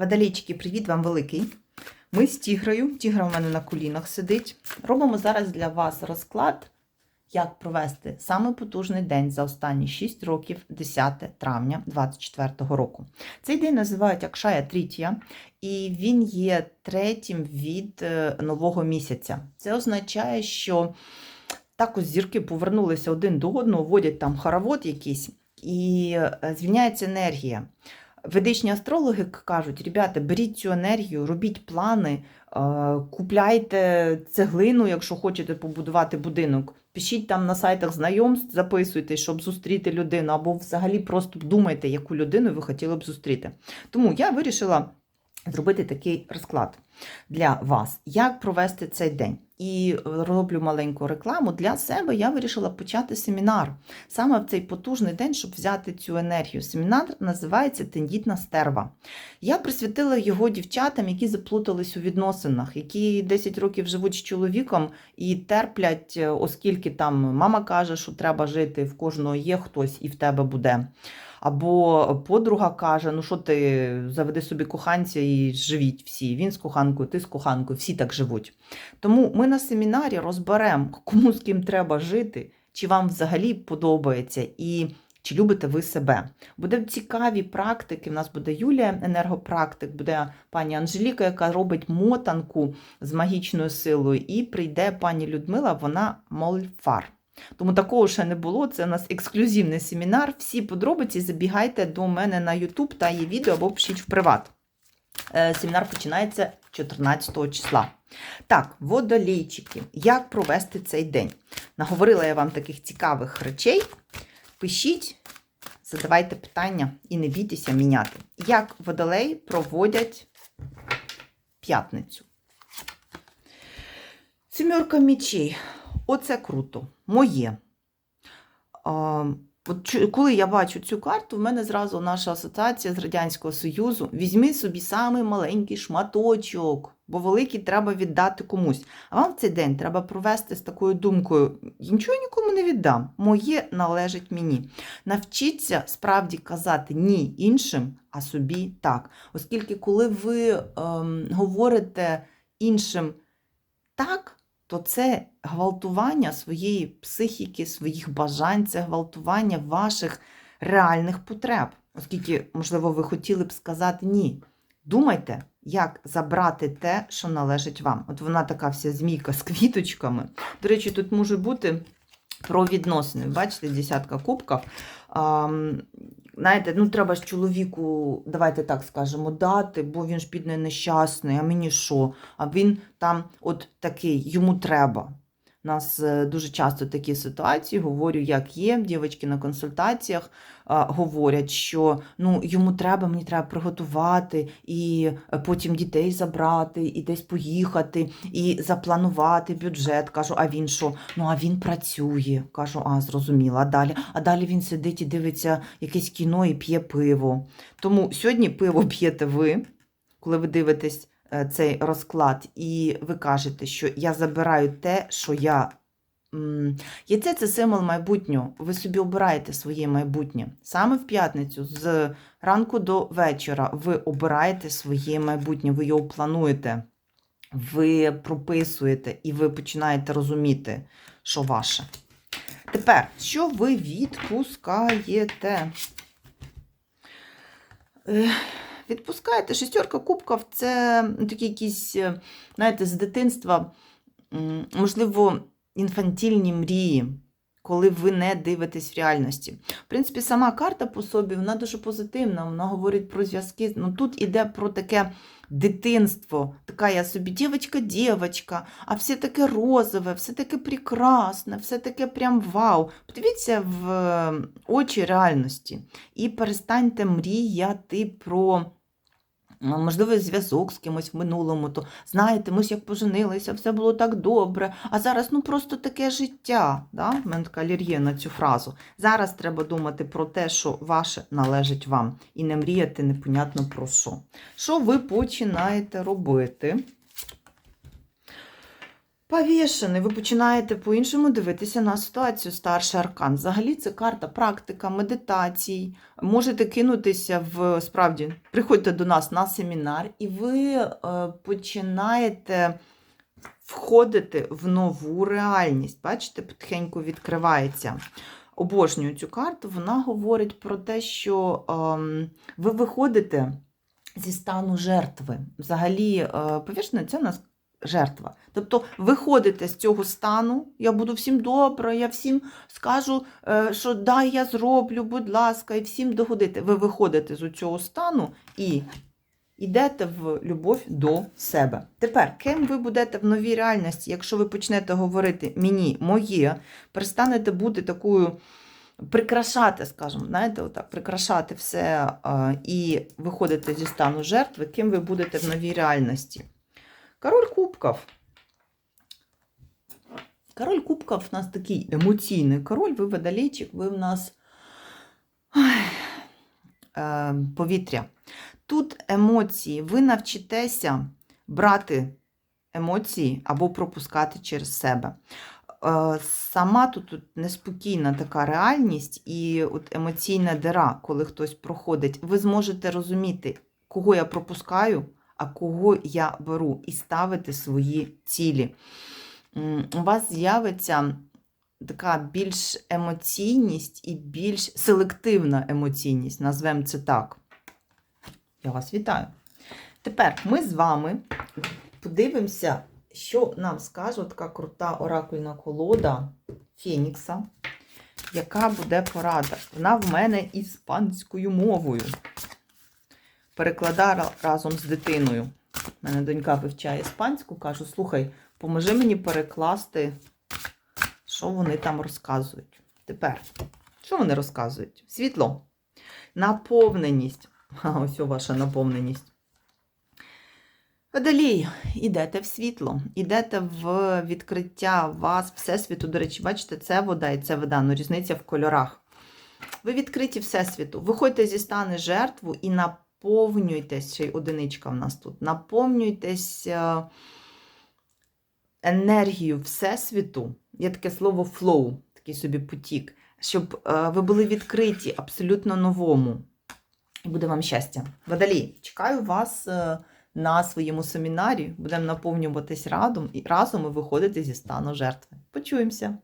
Водолійчики, привіт вам великий. Ми з тігрою. Тігра у мене на колінах сидить. Робимо зараз для вас розклад, як провести самий потужний день за останні 6 років, 10 травня 2024 року. Цей день називають Акшая Трітія, і він є третім від е, нового місяця. Це означає, що також зірки повернулися один до одного, вводять там хоровод якийсь, і е, звільняється енергія. Ведичні астрологи кажуть, ребята, беріть цю енергію, робіть плани, е, купляйте цеглину, якщо хочете побудувати будинок. Пишіть там на сайтах знайомств, записуйте, щоб зустріти людину, або взагалі просто думайте, яку людину ви хотіли б зустріти. Тому я вирішила зробити такий розклад для вас, як провести цей день. І роблю маленьку рекламу для себе. Я вирішила почати семінар саме в цей потужний день, щоб взяти цю енергію. Семінар називається Тендітна стерва. Я присвятила його дівчатам, які заплутались у відносинах, які 10 років живуть з чоловіком і терплять, е, оскільки там мама каже, що треба жити, в кожного є хтось і в тебе буде. Або подруга каже: ну що ти заведи собі коханця і живіть всі. Він з коханкою, ти з коханкою, всі так живуть. Тому ми на семінарі розберемо, кому з ким треба жити, чи вам взагалі подобається, і чи любите ви себе. Буде цікаві практики. У нас буде Юлія, енергопрактик, буде пані Анжеліка, яка робить мотанку з магічною силою, і прийде пані Людмила, вона мольфар. Тому такого ще не було. Це у нас ексклюзивний семінар. Всі подробиці забігайте до мене на YouTube та є відео або пишіть в приват. Е, Семінар починається 14 числа. Так, водолійчики, як провести цей день? Наговорила я вам таких цікавих речей. Пишіть, задавайте питання і не бійтеся міняти. Як водолей проводять п'ятницю? Сімерка мічей. Оце круто. Моє. Коли я бачу цю карту, в мене зразу наша асоціація з Радянського Союзу. Візьми собі самий маленький шматочок, бо великий треба віддати комусь. А вам в цей день треба провести з такою думкою: «Я нічого нікому не віддам. Моє належить мені. Навчіться справді казати ні іншим, а собі так. Оскільки, коли ви ем, говорите іншим так, то це гвалтування своєї психіки, своїх бажань, це гвалтування ваших реальних потреб. Оскільки, можливо, ви хотіли б сказати ні. Думайте, як забрати те, що належить вам. От вона така вся змійка з квіточками. До речі, тут може бути про відносини. Бачите, десятка кубків. Знаєте, ну треба ж чоловіку, давайте так скажемо, дати, бо він ж бідний нещасний, а мені що? А він там от такий, йому треба. У нас е, дуже часто такі ситуації, говорю, як є. Дівчатки на консультаціях а, говорять, що ну, йому треба, мені треба приготувати, і е, потім дітей забрати, і десь поїхати, і запланувати бюджет. Кажу, а він що? Ну, а він працює. Кажу, а зрозуміла. А далі, а далі він сидить і дивиться якесь кіно і п'є пиво. Тому сьогодні пиво п'єте ви, коли ви дивитесь цей розклад, і ви кажете, що я забираю те, що я. Яйце це символ майбутнього. Ви собі обираєте своє майбутнє. Саме в п'ятницю, з ранку до вечора, ви обираєте своє майбутнє, ви його плануєте, ви прописуєте і ви починаєте розуміти, що ваше. Тепер, що ви відпускаєте? Відпускаєте шестерка кубків це ну, такі якісь, е, знаєте, з дитинства, можливо, інфантільні мрії, коли ви не дивитесь в реальності. В принципі, сама карта по собі, вона дуже позитивна, вона говорить про зв'язки. Ну, тут іде про таке дитинство, така я собі дівчинка-дівчинка, а все таке розове, все таке прекрасне, все таке прям вау. Подивіться в е, очі реальності і перестаньте мріяти про. М, Можливо, зв'язок з кимось в минулому, то знаєте, ми ж як поженилися, все було так добре. А зараз ну просто таке життя. Да? В мене така алергія на цю фразу. Зараз треба думати про те, що ваше належить вам, і не мріяти непонятно про що. Що ви починаєте робити? Повішений, ви починаєте по-іншому дивитися на ситуацію. Старший аркан. Взагалі це карта, практика, медитацій. Можете кинутися в справді, приходьте до нас на семінар, і ви е, починаєте входити в нову реальність. Бачите, потихеньку відкривається. Обожнюю цю карту. Вона говорить про те, що ем, ви виходите зі стану жертви. Взагалі, е, повішений це у нас жертва. Тобто виходите з цього стану, я буду всім добра, я всім скажу, е, що да, я зроблю, будь ласка, і всім догодити. Ви виходите з цього стану і йдете в любов до себе. Тепер, ким ви будете в новій реальності, якщо ви почнете говорити мені, моє, перестанете бути такою. Прикрашати, скажімо, знаєте, отак, прикрашати все а, і виходити зі стану жертви, ким ви будете в новій реальності. Король Кубков. Король Кубков у нас такий емоційний король, ви водолейчик, ви в нас ой, е, повітря. Тут емоції, ви навчитеся брати емоції або пропускати через себе. Е, Сама тут, тут неспокійна така реальність і от емоційна дира, коли хтось проходить, ви зможете розуміти, кого я пропускаю, а кого я беру, і ставити свої цілі. У вас з'явиться така більш емоційність і більш селективна емоційність, назвемо це так. Я вас вітаю. Тепер ми з вами подивимося, що нам скаже така крута оракульна колода Фенікса, яка буде порада. Вона в мене іспанською мовою. Перекладаю разом з дитиною. У мене донька вивчає іспанську, кажу: слухай, поможи мені перекласти, що вони там розказують. Тепер, що вони розказують? Світло, наповненість. А, ось ваша наповненість. Водолій, ідете в світло, ідете в відкриття вас, Всесвіту. До речі, бачите, це вода і це вода, ну різниця в кольорах. Ви відкриті Всесвіту. Виходьте зі стани жертву і наповнюйтесь, ще й одиничка в нас тут, наповнюйтесь е, енергією Всесвіту. Є таке слово flow, такий собі потік, щоб е, ви були відкриті абсолютно новому. І буде вам щастя. Водолій, чекаю вас е, на своєму семінарі. Будемо наповнюватись разом і виходити зі стану жертви. Почуємося!